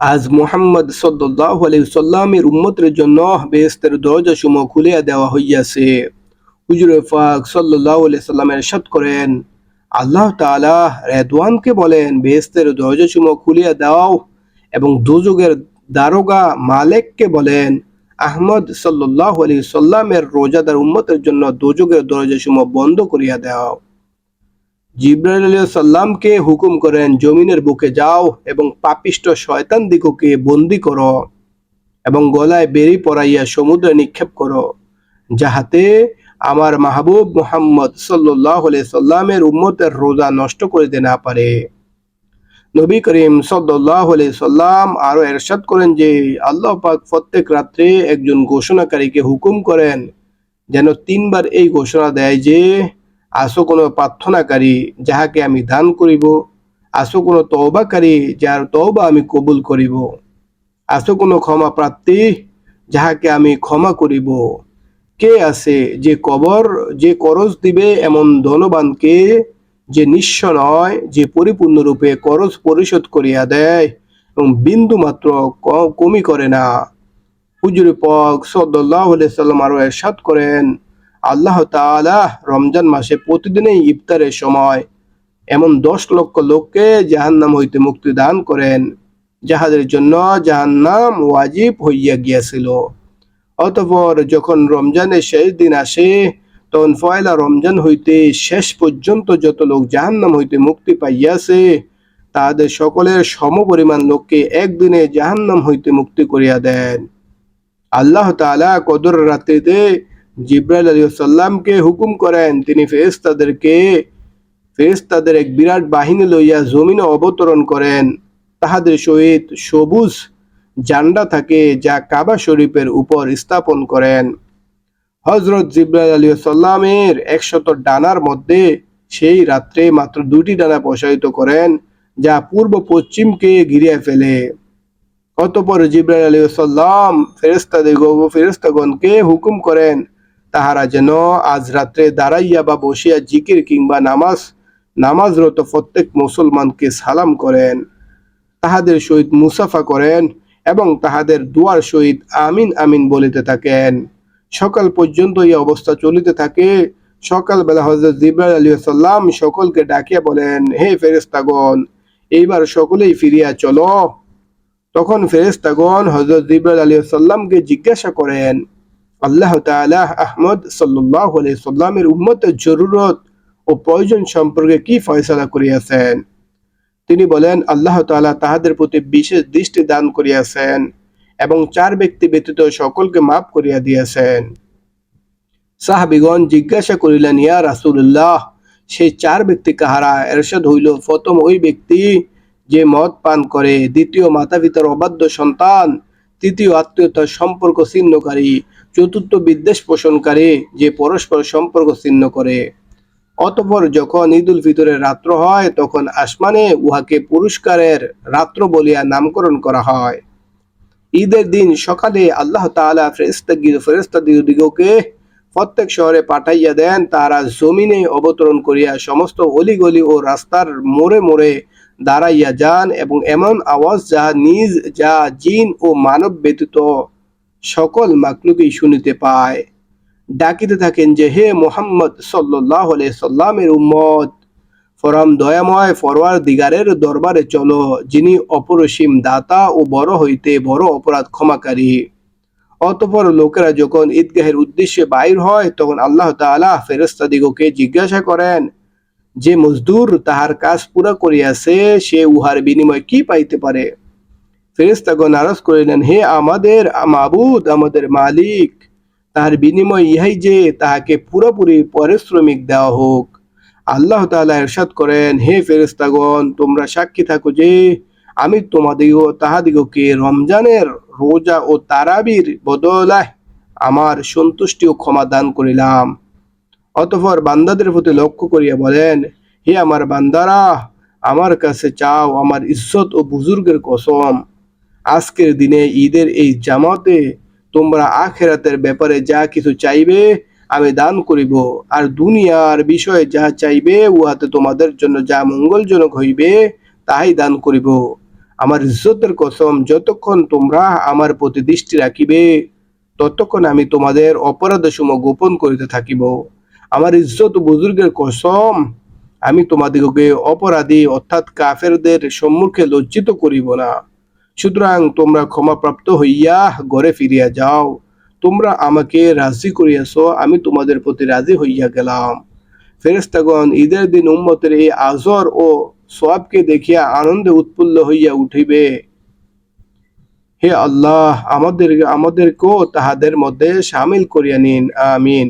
আজ মোহাম্মদ সাল্লাল্লাহু আলাইহি সাল্লামের উম্মতের জন্য বেহেশতের দরজা সমূহ খুলিয়া দেওয়া হইয়াছে। হুজুর পাক সাল্লাল্লাহু সাল্লামের সাল্লাম ইরশাদ করেন, আল্লাহ তাআলা রেদওয়ানকে বলেন, বেহেশতের দরজা সমূহ খুলিয়া দাও এবং দুজুগের দারোগা মালেককে বলেন, আহমদ সাল্লাল্লাহু আলাইহি সাল্লামের রোজাদার উম্মতের জন্য দুজুগের দরজা সমূহ বন্ধ করিয়া দাও। জিব্রাইল সাল্লামকে হুকুম করেন, জমিনের বুকে যাও এবং পাপিষ্ট শয়তান দিগকে বন্দি করো এবং গলায় বেরি পরাইয়া সমুদ্রে নিক্ষেপ করো, যাহাতে আমার মাহবুব মুহাম্মদ আলাইহি সাল্লামের উম্মতের রোজা নষ্ট করিতে না পারে। নবী করিম আলাইহি সাল্লাম আরও এরশাদ করেন যে, আল্লাহ পাক প্রত্যেক রাত্রে একজন ঘোষণাকারীকে হুকুম করেন, যেন তিনবার এই ঘোষণা দেয় যে আসো কোনো প্রার্থনাকারী যাহাকে আমি দান করিব। আসো কোনো তওবাকারী যার তওবা আমি কবুল করিব। আসো কোনো ক্ষমা প্রার্থী যাহাকে আমি ক্ষমা করিব। কে আছে যে কবর, যে করজ দিবে এমন ধনবানকে যে নিঃস্ব নয়, যে পরিপূর্ণরূপে করজ পরিশোধ করিয়া দেয় এবং বিন্দু মাত্র ক- কমি করে না। হুজুর পাক আলাইহি সাল্লাম আরও এরশাদ করেন আল্লাহ তাআলা রমজান মাসে প্রতিদিনই ইফতারের সময় এমন দশ লক্ষ লোককে জাহান্নাম হইতে মুক্তি দান করেন, যাহাদের জন্য জাহান্নাম ওয়াজিব হইয়া গিয়াছিল। অতঃপর যখন রমজানের শেষ দিন আসে, তখন ফয়লা রমজান হইতে শেষ পর্যন্ত যত লোক জাহান্নাম হইতে মুক্তি পাইয়াছে, তাহাদের সকলের সমপরিমাণ লোককে একদিনে জাহান্নাম হইতে মুক্তি করিয়া দেন। আল্লাহ তাআলা কদর রাত্রিতে জিব্রাইল আলী সাল্লামকে হুকুম করেন, তিনি ফেরেশতাদেরকে, ফেরেশতাদের এক বিরাট বাহিনী লইয়া জমিনে অবতরণ করেন। তাহাদের সহিত সবুজ জান্ডা থাকে যা কাবা শরীফের উপর স্থাপন করেন। হজরত জিব্রাইল আলী সাল্লামের একশত ডানার মধ্যে সেই রাত্রে মাত্র দুটি ডানা প্রসারিত করেন, যা পূর্ব পশ্চিমকে ঘিরিয়া ফেলে। অতপর জিব্রাইল আলী সাল্লাম ফেরেস্তাদের ফেরেস্তাগণকে হুকুম করেন তাহারা যেন আজ রাত্রে দাঁড়াইয়া বা বসিয়া জিকির কিংবা নামাজ, নামাজরত প্রত্যেক মুসলমানকে সালাম করেন। তাহাদের সহিত মুসাফা করেন এবং তাহাদের দুয়ার সহিত আমিন আমিন বলিতে থাকেন। সকাল পর্যন্ত এই অবস্থা চলিতে থাকে। সকালবেলা হজরত জিব্রাইল আলী সাল্লাম সকলকে ডাকিয়া বলেন, হে ফেরেস্তাগণ এইবার সকলেই ফিরিয়া চলো। তখন ফেরেস্তাগণ হজরত জিব্রাইল আলী সাল্লামকে জিজ্ঞাসা করেন আল্লাহ তাআলা আহমদ সাল্লাহ সাল্লামের উম্মতের জরুরত ও প্রয়োজন সম্পর্কে কি ফয়সালা করিয়াছেন? তিনি বলেন, আল্লাহ তাআলা তাহাদের প্রতি বিশেষ দৃষ্টি দান করিয়াছেন এবং চার ব্যক্তি ব্যতীত সকলকে মাফ করিয়া দিয়েছেন। সাহাবিগণ জিজ্ঞাসা করিলেন, ইয়া রাসূলুল্লাহ, সেই চার ব্যক্তি কাহারা? এরশাদ হইল, প্রথম ওই ব্যক্তি যে মদ পান করে, দ্বিতীয় মাতা পিতার অবাধ্য সন্তান, তৃতীয় আত্মীয়তার সম্পর্ক ছিন্নকারী চতুর্থ বিদ্বেষ পোষণকারী যে পরস্পর সম্পর্ক ছিন্ন করে। অতঃপর যখন ঈদ উল ফিতরের রাত্র হয়, তখন আসমানে উহাকে পুরস্কারের রাত্র বলিয়া নামকরণ করা হয়। ঈদের দিন সকালে আল্লাহ তাআলা ফেরেস্তা ফেরেস্তা দিগকে প্রত্যেক শহরে পাঠাইয়া দেন। তারা জমিনে অবতরণ করিয়া সমস্ত অলিগলি ও রাস্তার মোড়ে মোড়ে দাঁড়াইয়া যান এবং এমন আওয়াজ যা নিজ, যা জিন ও মানব ব্যতীত সকল মাকলুকেই শুনিতে পায়। ডাকিতে থাকেন যে, হে মোহাম্মদ সাল্লাহ সাল্লামের উম্মত ফরম দয়াময় ফরওয়ার দিগারের দরবারে চলো, যিনি অপরসীম দাতা ও বড় হইতে বড় অপরাধ ক্ষমাকারী। অতঃপর লোকেরা যখন ঈদগাহের উদ্দেশ্যে বাইর হয়, তখন আল্লাহ তাআলা ফেরেস্তাদিগকে জিজ্ঞাসা করেন, যে মজদুর তাহার কাজ পুরা করিয়াছে, সে উহার বিনিময় কি পাইতে পারে? ফেরেস্তাগণ আরজ করিলেন হে আমাদের মাবুদ, আমাদের মালিক, তাহার বিনিময় ইহাই যে তাহাকে পুরোপুরি পারিশ্রমিক দেওয়া হোক। আল্লাহ তাআলা এরশাদ করেন, হে ফেরেস্তাগণ তোমরা সাক্ষী থাকো যে আমি তোমাদিগ তাহাদিগকে রমজানের রোজা ও তারাবির বদলায় আমার সন্তুষ্টি ও ক্ষমা দান করিলাম। অতঃপর বান্দাদের প্রতি লক্ষ্য করিয়া বলেন, হে আমার বান্দারা, আমার কাছে চাও আমার ইজ্জত ও বুজুর্গের কসম। আজকের দিনে ঈদের এই জামাতে তোমরা আখেরাতের ব্যাপারে যা কিছু চাইবে আমি দান করিব। আর দুনিয়ার বিষয়ে যা চাইবে, উহাতে তোমাদের জন্য যা মঙ্গলজনক হইবে, তাহাই দান করিব। আমার ইজ্জতের কসম, যতক্ষণ তোমরা আমার প্রতি দৃষ্টি রাখিবে, ততক্ষণ আমি তোমাদের অপরাধ সমূহ গোপন করিতে থাকিব। আমার ইজ্জত বুজুর্গের কসম, আমি তোমাদিগকে অপরাধী অর্থাৎ কাফেরদের সম্মুখে লজ্জিত করিব না। সুতরাং তোমরা ক্ষমাপ্রাপ্ত হইয়া ঘরে ফিরিয়া যাও। তোমরা আমাকে রাজি করিয়াছ, আমি তোমাদের প্রতি রাজি হইয়া গেলাম। ফেরেস্তাগণ ঈদের দিন উম্মতের এই আজর ও সোয়াবকে দেখিয়া আনন্দে উৎফুল্ল হইয়া উঠিবে। হে আল্লাহ, আমাদের আমাদেরকেও তাহাদের মধ্যে সামিল করিয়া নিন, আমিন।